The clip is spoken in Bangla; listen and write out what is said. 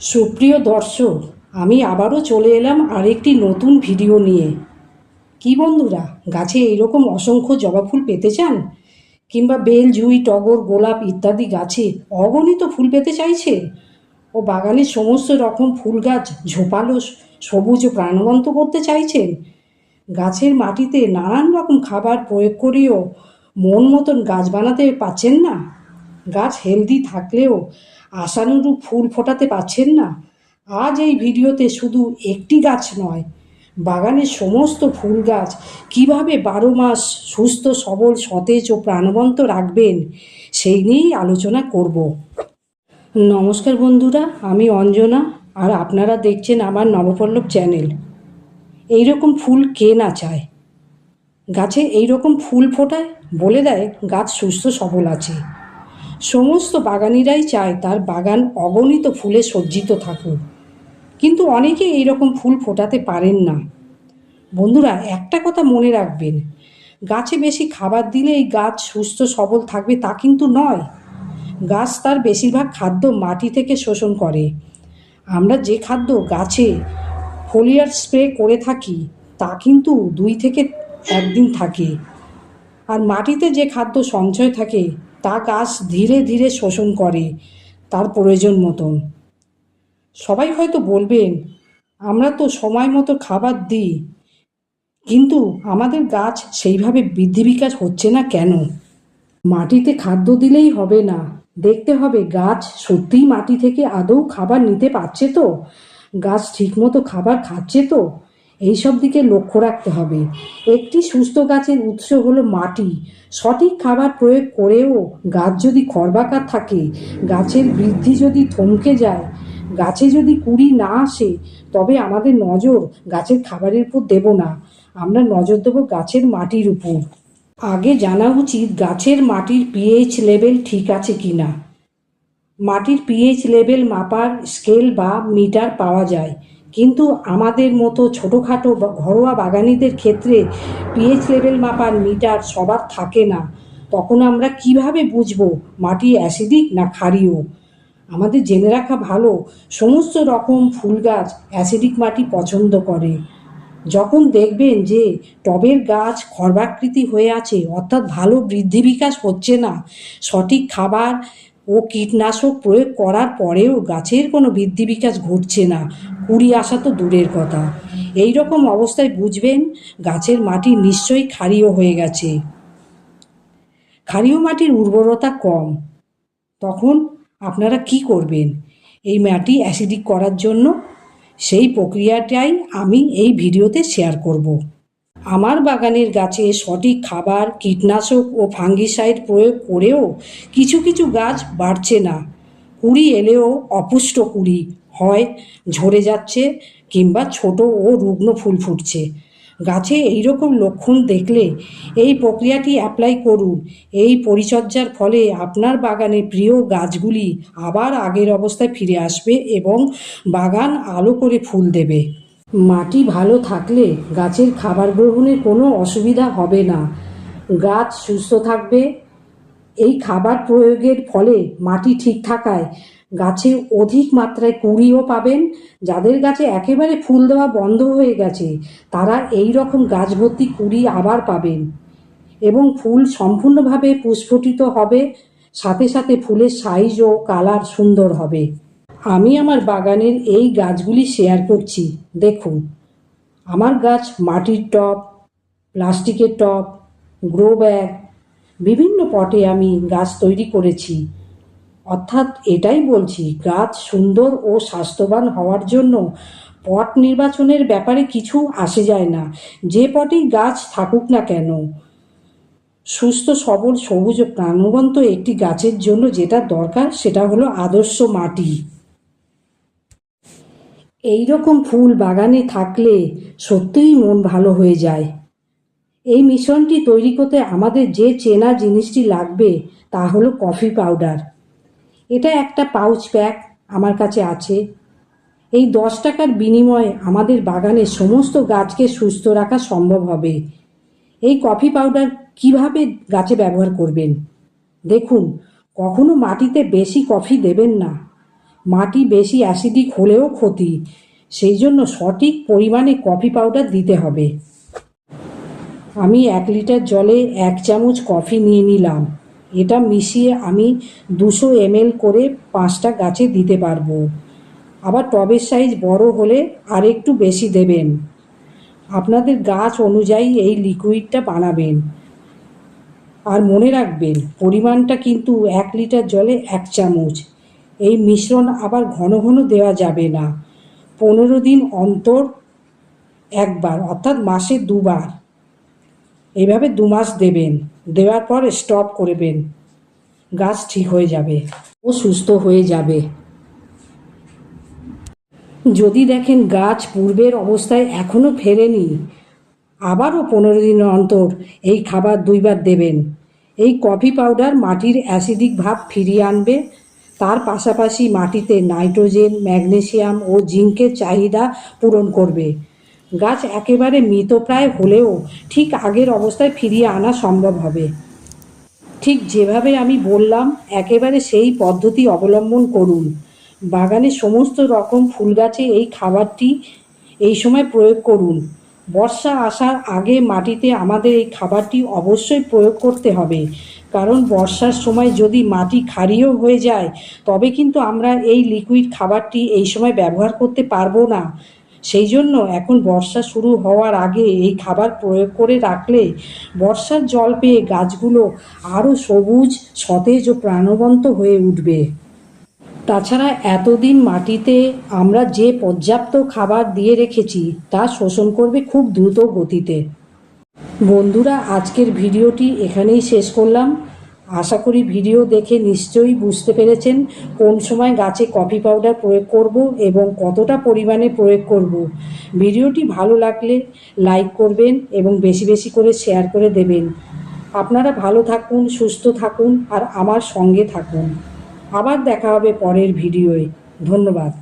সুপ্রিয় দর্শক, আমি আবারও চলে এলাম আরেকটি নতুন ভিডিও নিয়ে। কি বন্ধুরা, গাছে এইরকম অসংখ্য জবা ফুল পেতে চান? কিংবা বেল, জুই, টগর, গোলাপ ইত্যাদি গাছে অগণিত ফুল পেতে চাইছে? ও বাগানের সমস্ত রকম ফুল গাছ ঝোপালো, সবুজ ও প্রাণবন্ত করতে চাইছেন? গাছের মাটিতে নানান রকম খাবার প্রয়োগ করেও মন মতন গাছ বানাতে পাচ্ছেন না? গাছ হেলদি থাকলেও আশানুরূপ ফুল ফোটাতে পাচ্ছেন না। আজ এই ভিডিওতে শুধু একটি গাছ নয়, বাগানের সমস্ত ফুল গাছ কীভাবে বারো মাস সুস্থ, সবল, সতেজ ও প্রাণবন্ত রাখবেন সেই নিয়েই আলোচনা করব। নমস্কার বন্ধুরা, আমি অঞ্জনা আর আপনারা দেখছেন আমার নবপল্লব চ্যানেল। এই রকম ফুল কে না চায়? গাছে এই রকম ফুল ফোটায় বলে দেয়, গাছ সুস্থ, সবল আছে। সমস্ত বাগানিরাই চায় তার বাগান অগণিত ফুলে সজ্জিত থাকুক। কিন্তু অনেকে এই রকম ফুল ফোটাতে পারেন না। বন্ধুরা, একটা কথা মনে রাখবেন, গাছে বেশি খাবার দিলেই গাছ সুস্থ, সবল থাকবে তা কিন্তু নয়। গাছ তার বেশিরভাগ খাদ্য মাটি থেকে শোষণ করে। আমরা যে খাদ্য গাছে ফোলিয়ার স্প্রে করে থাকি, তা কিন্তু দুই থেকে একদিন থাকে। আর মাটিতে যে খাদ্য সঞ্চয় থাকে তা গাছ ধীরে ধীরে শোষণ করে তার প্রয়োজন মতন। সবাই হয়তো বলবেন, আমরা তো সময় মতো খাবার দিই, কিন্তু আমাদের গাছ সেইভাবে বৃদ্ধি বিকাশ হচ্ছে না কেন? মাটিতে খাদ্য দিলেই হবে না। দেখতে হবে গাছ সত্যিই মাটি থেকে আদৌ খাবার নিতে পারছে তো? গাছ ঠিকমতো খাবার খাচ্ছে তো? এইসব দিকে লক্ষ্য রাখতে হবে। একটি সুস্থ গাছের উৎস হলো মাটি। সঠিক খাবার প্রয়োগ করেও গাছ যদি খরবাকার থাকে, গাছের বৃদ্ধি যদি থমকে যায়, গাছে যদি কুড়ি না আসে, তবে আমাদের নজর গাছের খাবারের উপর দেব না। আমরা নজর দেবো গাছের মাটির উপর। আগে জানা উচিত গাছের মাটির পিএইচ লেভেল ঠিক আছে কি না মাটির পিএইচ লেভেল মাপার স্কেল বা মিটার পাওয়া যায়। কিন্তু আমাদের মতো ছোটোখাটো ঘরোয়া বাগানিদের ক্ষেত্রে পিএইচ লেভেল মাপার মিটার সবার থাকে না। তখন আমরা কীভাবে বুঝব মাটি অ্যাসিডিক না ক্ষারীয়? আমাদের জেনে রাখা ভালো, সমস্ত রকম ফুল গাছ অ্যাসিডিক মাটি পছন্দ করে। যখন দেখবেন যে টবের গাছ খর্বাকৃতি হয়ে আছে, অর্থাৎ ভালো বৃদ্ধি বিকাশ হচ্ছে না, সঠিক খাবার ও কীটনাশক প্রয়োগ করার পরেও গাছের কোনো বৃদ্ধি বিকাশ ঘটছে না। কুড়ি আসা তো দূরের কথা। এই রকম অবস্থায় বুঝবেন, গাছের মাটি নিশ্চয়ই ক্ষারীয় হয়ে গেছে। ক্ষারীয় মাটির উর্বরতা কম। তখন আপনারা কি করবেন? এই মাটি অ্যাসিডিক করার জন্য? সেই প্রক্রিয়াটাই আমি এই ভিডিওতে শেয়ার করব। আমার বাগানের গাছে সঠিক খাবার, কীটনাশক ও ফাঙ্গিসাইড প্রয়োগ করেও কিছু কিছু গাছ বাড়ছে না। কুড়ি এলেও অপুষ্ট কুড়ি হয়, ঝরে যাচ্ছে কিংবা ছোট ও রুগ্ন ফুল ফুটছে। গাছে এই রকম লক্ষণ দেখলে এই প্রক্রিয়াটি অ্যাপ্লাই করুন। এই পরিচর্যার ফলে আপনার বাগানে প্রিয় গাছগুলি আবার আগের অবস্থায় ফিরে আসবে এবং বাগান আলো করে ফুল দেবে। মাটি ভালো থাকলে গাছের খাবার গ্রহণের কোনো অসুবিধা হবে না। গাছ সুস্থ থাকবে। এই খাবার প্রয়োগের ফলে মাটি ঠিক থাকায় গাছে অধিক মাত্রায় কুড়িও পাবেন। যাদের গাছে একেবারে ফুল দেওয়া বন্ধ হয়ে গেছে, তারা এই রকম গাছ ভর্তি কুড়ি আবার পাবেন এবং ফুল সম্পূর্ণভাবে পুস্ফুটিত হবে। সাথে সাথে ফুলের সাইজ ও কালার সুন্দর হবে। আমি আমার বাগানের এই গাছগুলি শেয়ার করছি, দেখুন। আমার গাছ মাটির টব, প্লাস্টিকের টব গ্রো ব্যাগ বিভিন্ন পটে আমি গাছ তৈরি করেছি। অর্থাৎ এটাই বলছি, গাছ সুন্দর ও স্বাস্থ্যবান হওয়ার জন্য পট নির্বাচনের ব্যাপারে কিছু আসে যায় না। যে পটেই গাছ থাকুক না কেন। সুস্থ, সবল, সবুজ প্রাণবন্ত একটি গাছের জন্য যেটা দরকার, সেটা হলো আদর্শ মাটি। এই রকম ফুল বাগানে থাকলে সত্যিই মন ভালো হয়ে যায়। এই মিশ্রণটি তৈরি করতে আমাদের যে চেনা জিনিসটি লাগবে তা হলো কফি পাউডার। এটা একটা পাউচ প্যাক আমার কাছে আছে। এই দশ টাকার বিনিময়ে আমাদের বাগানের সমস্ত গাছকে সুস্থ রাখা সম্ভব হবে। এই কফি পাউডার কীভাবে গাছে ব্যবহার করবেন? দেখুন, কখনো মাটিতে বেশি কফি দেবেন না। মাটি বেশি অ্যাসিডিক হলেও ক্ষতি। সেই জন্য সঠিক পরিমাণে কফি পাউডার দিতে হবে। আমি এক লিটার জলে এক চামচ কফি নিয়ে নিলাম। এটা মিশিয়ে আমি দুশো এমএল করে পাঁচটা গাছে দিতে পারব। আবার টবের সাইজ বড় হলে আর একটু বেশি দেবেন। আপনাদের গাছ অনুযায়ী এই লিকুইডটা বানাবেন। আর মনে রাখবেন, পরিমাণটা কিন্তু এক লিটার জলে এক চামচ। এই মিশ্রণ আবার ঘন ঘন দেওয়া যাবে না। পনেরো দিন অন্তর একবার, অর্থাৎ মাসে দুবার। এইভাবে দু মাস দেবেন। দেওয়ার পর স্টপ করবেন। গাছ ঠিক হয়ে যাবে ও সুস্থ হয়ে যাবে। যদি দেখেন গাছ পূর্বের অবস্থায় এখনও ফেরেনি, আবারও পনেরো দিন অন্তর এই খাবার দুইবার দেবেন। এই কফি পাউডার মাটির অ্যাসিডিক ভাব ফিরিয়ে আনবে তার পাশাপাশি মাটিতে নাইট্রোজেন, ম্যাগনেসিয়াম ও জিঙ্কের চাহিদা পূরণ করবে। গাছ একেবারে মৃতপ্রায় হলেও ঠিক আগের অবস্থায় ফিরিয়ে আনা সম্ভব হবে। ঠিক যেভাবে আমি বললাম, একেবারে সেই পদ্ধতি অবলম্বন করুন। বাগানে সমস্ত রকম ফুল গাছে এই খাবারটি এই সময় প্রয়োগ করুন। বর্ষা আসার আগে মাটিতে আমাদের এই খাবারটি অবশ্যই প্রয়োগ করতে হবে। কারণ বর্ষার সময় যদি মাটি ক্ষারীয় হয়ে যায়, তবে কিন্তু আমরা এই লিকুইড খাবারটি এই সময় ব্যবহার করতে পারব না। সেই জন্য এখন বর্ষা শুরু হওয়ার আগে এই খাবার প্রয়োগ করে রাখলে বর্ষার জল পেয়ে গাছগুলো আরও সবুজ, সতেজ ও প্রাণবন্ত হয়ে উঠবে। তাছাড়া এতদিন মাটিতে আমরা যে পর্যাপ্ত খাবার দিয়ে রেখেছি, তা শোষণ করবে খুব দ্রুত গতিতে। বন্ধুরা, আজকের ভিডিওটি এখানেই শেষ করলাম। আশা করি ভিডিও দেখে নিশ্চয়ই বুঝতে পেরেছেন কোন সময় গাছে কফি পাউডার প্রয়োগ করব এবং কতটা পরিমাণে প্রয়োগ করব। ভিডিওটি ভালো লাগলে লাইক করবেন এবং বেশি বেশি করে শেয়ার করে দেবেন। আপনারা ভালো থাকুন, সুস্থ থাকুন, আর আমার সঙ্গে থাকুন। আবার দেখা হবে পরের ভিডিওয়ে। ধন্যবাদ।